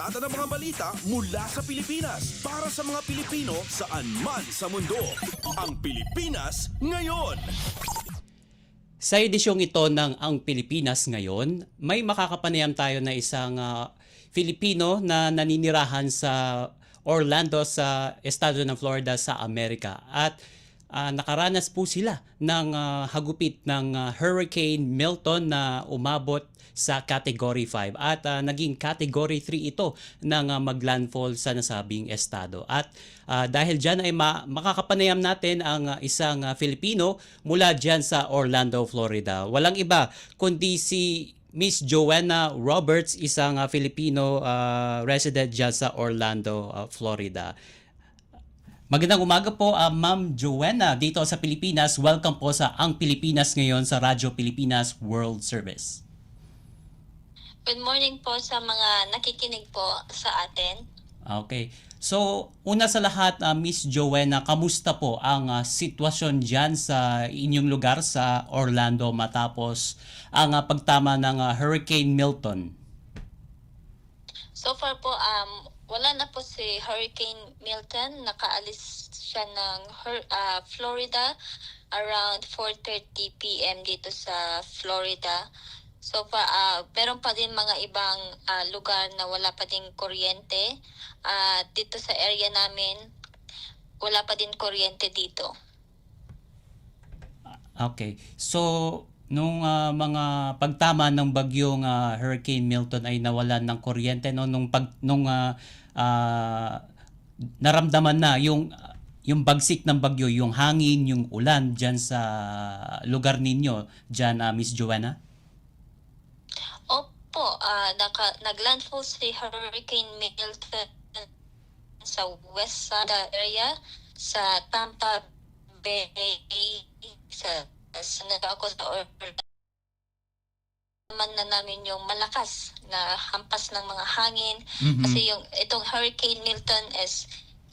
Kalsada ng mga balita mula sa Pilipinas. Para sa mga Pilipino saan man sa mundo. Ang Pilipinas ngayon. Sa edisyong ito ng Ang Pilipinas ngayon, may makakapanayam tayo na isang ah, Filipino na naninirahan sa Orlando sa estado ng Florida sa Amerika at ah, nakaranas po sila ng ah, hagupit ng ah, Hurricane Milton na umabot sa Category 5 at ah, naging Category 3 ito ng ah, maglandfall sa nasabing estado. At ah, dahil dyan ay ma- makakapanayam natin ang ah, isang ah, Filipino mula dyan sa Orlando, Florida. Walang iba kundi si Miss Joanna Roberts, isang ah, Filipino ah, resident dyan sa Orlando, ah, Florida. Magandang umaga po, ah, Ma'am Joanna, dito sa Pilipinas. Welcome po sa Ang Pilipinas ngayon sa Radyo Pilipinas World Service. Good morning po sa mga nakikinig po sa atin. Okay. So, una sa lahat, ah, Miss Joanna, kamusta po ang ah, sitwasyon dyan sa inyong lugar sa Orlando matapos ang ah, pagtama ng ah, Hurricane Milton? So far po, um, wala na po si Hurricane Milton. Nakaalis siya ng ah, Florida around 4.30 p.m. dito sa Florida. So far, ah, meron pa din mga ibang ah, lugar na wala pa din kuryente. At dito sa area namin, wala pa din kuryente dito. Okay. So, nung ah, mga pagtama ng bagyong ah, Hurricane Milton ay nawalan ng kuryente no nung pag nung ah, ah, naramdaman na yung yung bagsik ng bagyo, yung hangin, yung ulan diyan sa lugar ninyo, diyan ah, Miss Joanna? Opo, ah naka, naglandfall si Hurricane Milton sa west side area sa Tampa Bay sa sa ako sa Orlando naman na namin yung malakas na hampas ng mga hangin Mhm. kasi yung itong Hurricane Milton is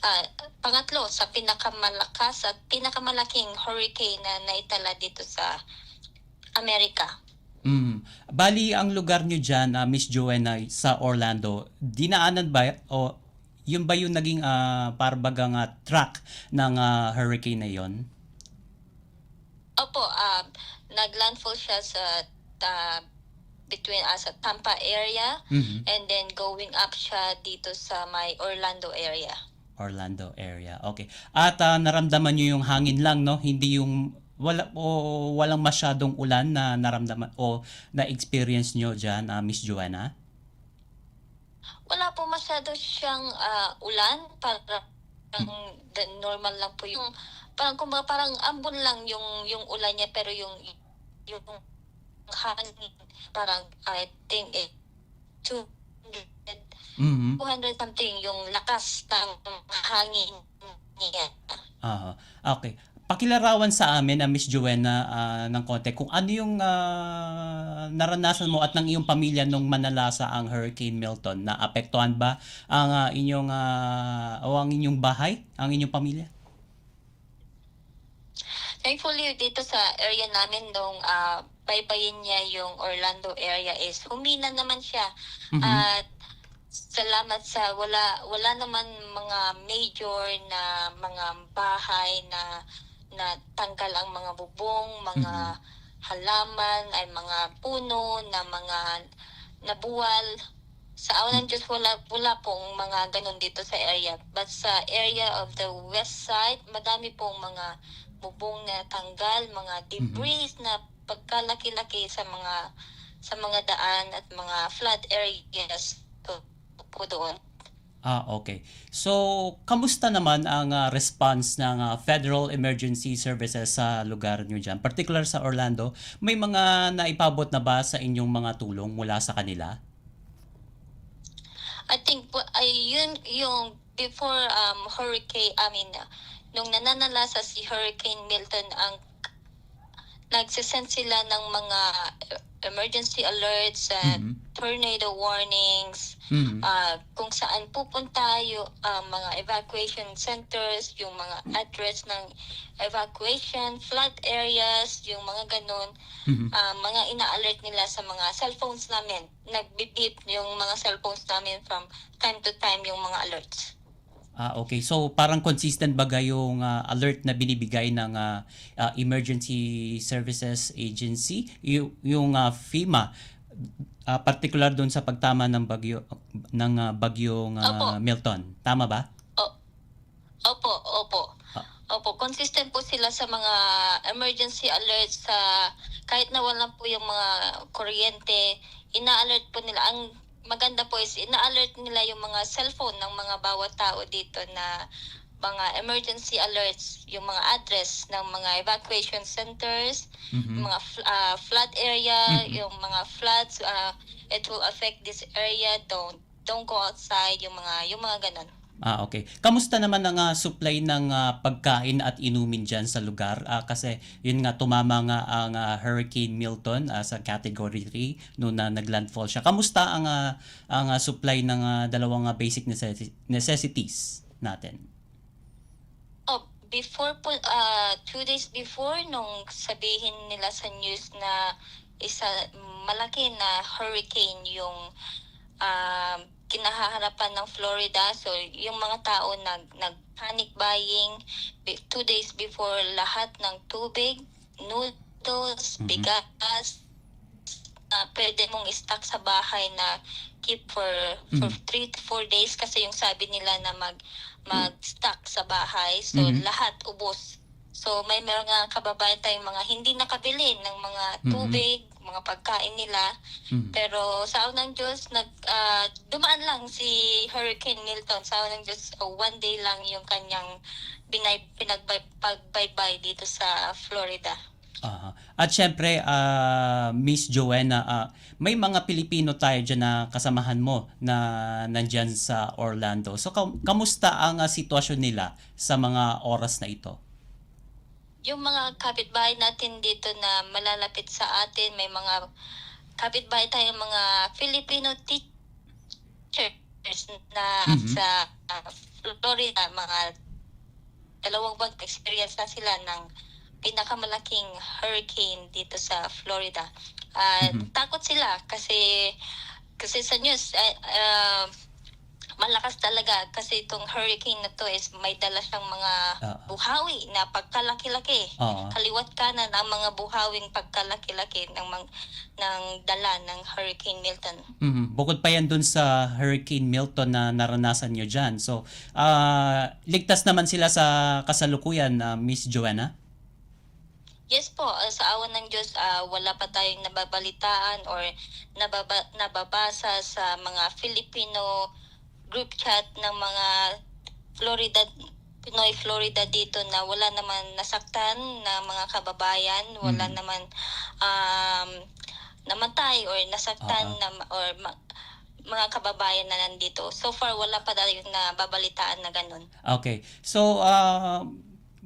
ah, pangatlo sa pinakamalakas at pinakamalaking hurricane na naitala dito sa Amerika. Mm. Bali, ang lugar nyo dyan, ah, Miss Joanna, sa Orlando, dinaanan ba o yun ba yung naging uh, parbagang ah, track ng ah, hurricane na yon? Opo, um, naglandfall siya sa ta- between uh, sa Tampa area Mhm. and then going up siya dito sa my Orlando area. Orlando area. Okay. At ah, naramdaman nyo yung hangin lang, no? Hindi yung wala o walang masyadong ulan na naramdaman o na-experience nyo dyan, ah, Miss Joanna? Wala po masyado siyang ah, ulan, parang the normal lang po yung parang kumbaga parang ambon lang yung yung ulan niya pero yung yung parang I think it 200 Mhm. 200 something yung lakas ng hangin niya. Aha. Okay. Pakilarawan sa amin, ah, Miss Joanna, ah, ng konti, kung ano yung ah, naranasan mo at ng iyong pamilya nung manalasa ang Hurricane Milton. Naapektuhan ba ang ah, inyong ah, o ang inyong bahay, ang inyong pamilya? Thankfully, dito sa area namin nung ah, baybayin niya yung Orlando area is humina naman siya. Mhm. At salamat sa wala wala naman mga major na mga bahay na na tanggal ang mga bubong, mga halaman ay mga puno na mga nabuwal. Sa awan ng Diyos, wala, wala pong mga ganun dito sa area. But sa area of the west side, madami pong mga bubong na tanggal, mga debris na pagkalaki-laki sa mga sa mga daan at mga flood areas po, po doon. Ah, okay. So, kamusta naman ang ah, response ng ah, Federal Emergency Services sa lugar nyo dyan? Particular sa Orlando, may mga naipabot na ba sa inyong mga tulong mula sa kanila? I think po- ay yun yung before um hurricane I mean uh, nung nananalasa si Hurricane Milton ang nagsisend sila ng mga uh, emergency alerts at Mhm. tornado warnings, Mhm. ah, kung saan pupunta yung ah, mga evacuation centers, yung mga address ng evacuation, flood areas, yung mga ganun, Mhm. ah, mga ina-alert nila sa mga cellphones namin. Nag-beep yung mga cellphones namin from time to time yung mga alerts. Ah, okay. So parang consistent baga yung ah, alert na binibigay ng ah, ah, Emergency Services Agency, yung, yung ah, FEMA, ah, particular doon sa pagtama ng bagyo ng ah, bagyong Opo. Milton. Tama ba? O- Opo, opo. Ah. Opo, consistent po sila sa mga emergency alerts sa kahit na wala po yung mga kuryente, ina-alert po nila. Ang maganda po is ina-alert nila yung mga cellphone ng mga bawat tao dito na mga emergency alerts, yung mga address ng mga evacuation centers, Mhm. mga fl- ah, flood area, Mhm. yung mga floods, ah, it will affect this area, don't don't go outside, yung mga yung mga ganun. Ah, okay. Kamusta naman ang ah, supply ng ah, pagkain at inumin dyan sa lugar? Ah, kasi yun nga, tumama nga ang ah, Hurricane Milton ah, sa Category 3 noon na naglandfall siya. Kamusta ang, ah, ang ah, supply ng ah, dalawang ah, basic necessi- necessities natin? Oh, before po, ah, two days before, nung sabihin nila sa news na isa, malaki na hurricane yung um, kinahaharapan ng Florida. So, yung mga tao nag, nag-panic buying Be- two days before lahat ng tubig, noodles, Mhm. bigas, ah pwede mong stock sa bahay na keep for for Mhm. 3 to 4 days kasi yung sabi nila na mag mag-stock sa bahay. So Mhm. lahat ubos. So may mga kababayan tayong mga hindi nakabili ng mga Mhm. tubig, mga pagkain nila. Mhm. Pero sa awan ng Diyos, nag, ah, dumaan lang si Hurricane Milton. Sa awan ng Diyos, oh, one day lang yung kanyang binay, pinagbaybay dito sa Florida. Aha. At syempre, ah, Miss Joanna, ah, may mga Pilipino tayo dyan na kasamahan mo na nandyan sa Orlando. So, kam- kamusta ang ah, sitwasyon nila sa mga oras na ito? Yung mga kapitbahay natin dito na malalapit sa atin, may mga kapitbahay tayong mga Filipino teachers na Mhm. sa ah, Florida, mga dalawang buwan experience na sila ng pinakamalaking hurricane dito sa Florida. At Mhm. takot sila kasi kasi sa news ah, ah, malakas talaga kasi itong hurricane na to is may dala siyang mga Ah. buhawi na pagkalaki-laki. Oo. Kaliwat kanan ang mga buhawing pagkalaki-laki ng mang, ng dala ng Hurricane Milton. Mhm. Bukod pa yan dun sa Hurricane Milton na naranasan nyo dyan. So, ah, ligtas naman sila sa kasalukuyan, ah, Miss Joanna? Yes po, sa awan ng Diyos, ah, wala pa tayong nababalitaan or nababa, nababasa sa mga Filipino group chat ng mga Florida Pinoy Florida dito na wala naman nasaktan na mga kababayan, wala Mhm. naman um, namatay or nasaktan Oo. na or ma- mga kababayan na nandito. So far wala pa tayong nababalitaan na ganun. Okay. So, ah,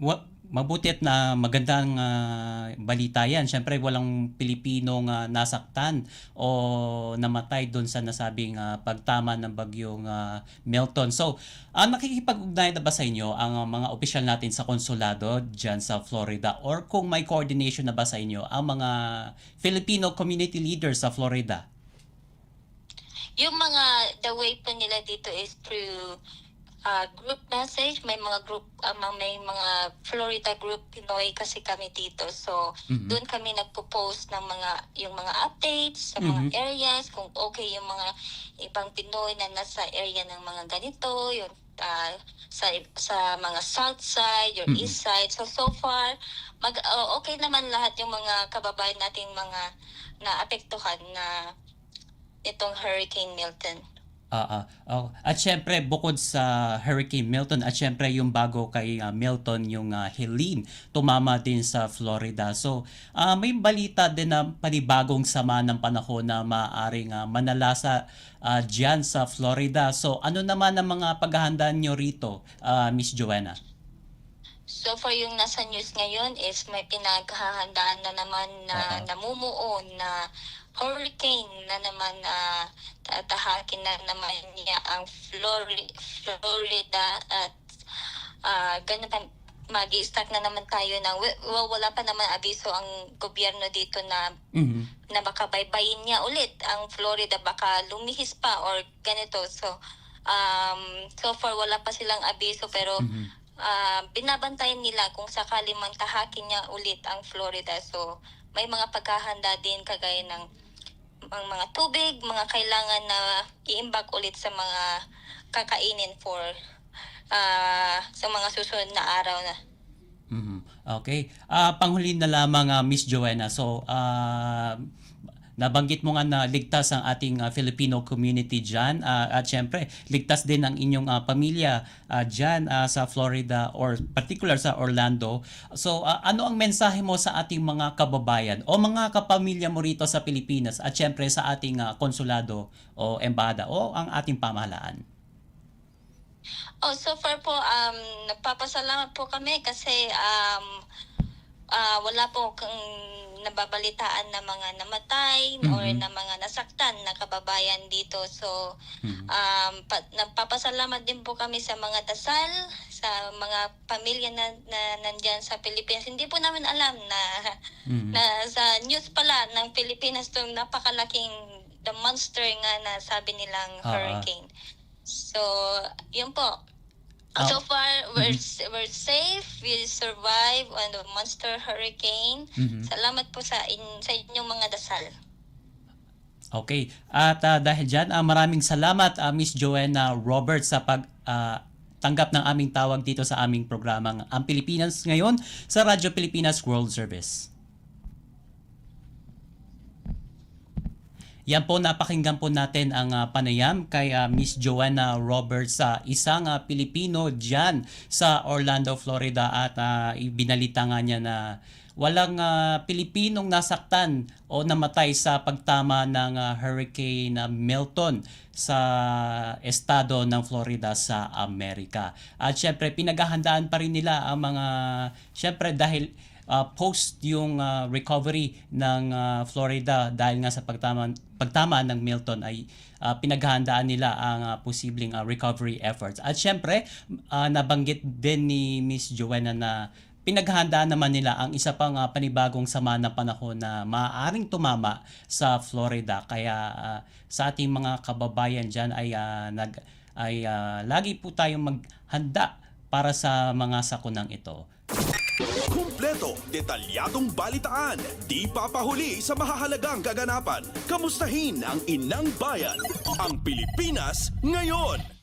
wa- mabuti at na magandang ah, balita yan. Siyempre, walang Pilipinong ah, nasaktan o namatay doon sa nasabing ah, pagtama ng bagyong ah, Milton. So, ah, nakikipag-ugnayan na ba sa inyo ang ah, mga opisyal natin sa konsulado dyan sa Florida? Or kung may coordination na ba sa inyo ang mga Filipino community leaders sa Florida? Yung mga, the way po nila dito is through uh, group message. May mga group, mga- may mga Florida group Pinoy kasi kami dito. So, Mhm. doon kami nagpo-post ng mga, yung mga updates sa mga Mhm. areas, kung okay yung mga ibang Pinoy na nasa area ng mga ganito, yung uh, sa sa mga south side or Mhm. east side. So, so far, mag, uh, okay naman lahat yung mga kababayan nating mga na apektuhan na itong Hurricane Milton. Ah. Oh. At syempre, bukod sa Hurricane Milton, at syempre yung bago kay ah, Milton, yung ah, Helene, tumama din sa Florida. So, ah, may balita din na panibagong sama ng panahon na maaaring ah, manalasa ah, dyan sa Florida. So, ano naman ang mga paghahandaan nyo rito, ah, Miss Joanna? So for yung nasa news ngayon is may pinaghahandaan na naman na Oo. namumuo na hurricane na naman na tatahakin na naman niya ang Flori- Florida at ah ganun pa mag start na naman tayo w- wala pa naman abiso ang gobyerno dito na Mhm. na baka baybayin niya ulit ang Florida baka lumihis pa or ganito so um so far wala pa silang abiso pero Mhm. Ah, binabantayan nila kung sakali man tahakin niya ulit ang Florida so may mga pagkahanda din kagaya ng ang mga tubig mga kailangan na iimbak ulit sa mga kakainin for ah, sa mga susunod na araw na Mhm. Okay. Ah, panghuli na lamang ah, Miss Joanna. So, ah, nabanggit mo nga na ligtas ang ating ah, Filipino community diyan at syempre ligtas din ang inyong ah, pamilya uh, diyan sa Florida or particular sa Orlando. So, ah, ano ang mensahe mo sa ating mga kababayan o mga kapamilya mo rito sa Pilipinas at syempre sa ating ah, konsulado o embahada o ang ating pamahalaan? Oh, so far po, um, nagpapasalamat po kami kasi um, ah, wala po kang nababalitaan na mga namatay or Mhm. na mga nasaktan na kababayan dito. So, Mhm. um, pa- nagpapasalamat din po kami sa mga dasal, sa mga pamilya na, na nandyan sa Pilipinas. Hindi po namin alam na, Mhm. na sa news pala ng Pilipinas itong napakalaking the monster nga na sabi nilang Oo. hurricane. So, yun po. Ah. So far, we're, we're safe. We survive on the monster hurricane. Mhm. Salamat po sa, in, sa inyong mga dasal. Okay. At ah, dahil dyan, ah, maraming salamat ah, Miss Joanna Roberts sa pag ah, tanggap ng aming tawag dito sa aming programang Ang Pilipinas ngayon sa Radyo Pilipinas World Service. Yan po, napakinggan po natin ang ah, panayam kay ah, Miss Joanna Roberts sa isang ah, Pilipino dyan sa Orlando, Florida at ah, ibinalita nga niya na walang ah, Pilipinong nasaktan o namatay sa pagtama ng ah, Hurricane ah, Milton sa estado ng Florida sa Amerika. At syempre pinaghahandaan pa rin nila ang mga syempre dahil uh, post yung uh, recovery ng uh, Florida dahil nga sa pagtama pagtama ng Milton ay uh, pinaghahandaan nila ang uh, posibleng uh, recovery efforts. At syempre, uh, nabanggit din ni Miss Joanna na pinaghahandaan naman nila ang isa pang uh, panibagong sama ng panahon na maaaring tumama sa Florida. Kaya uh, sa ating mga kababayan diyan ay uh, nag ay uh, lagi po tayong maghanda para sa mga sakunang ito. Kumpleto, detalyadong balitaan, di papahuli sa mahahalagang kaganapan. Kamustahin ang inang bayan, ang Pilipinas ngayon.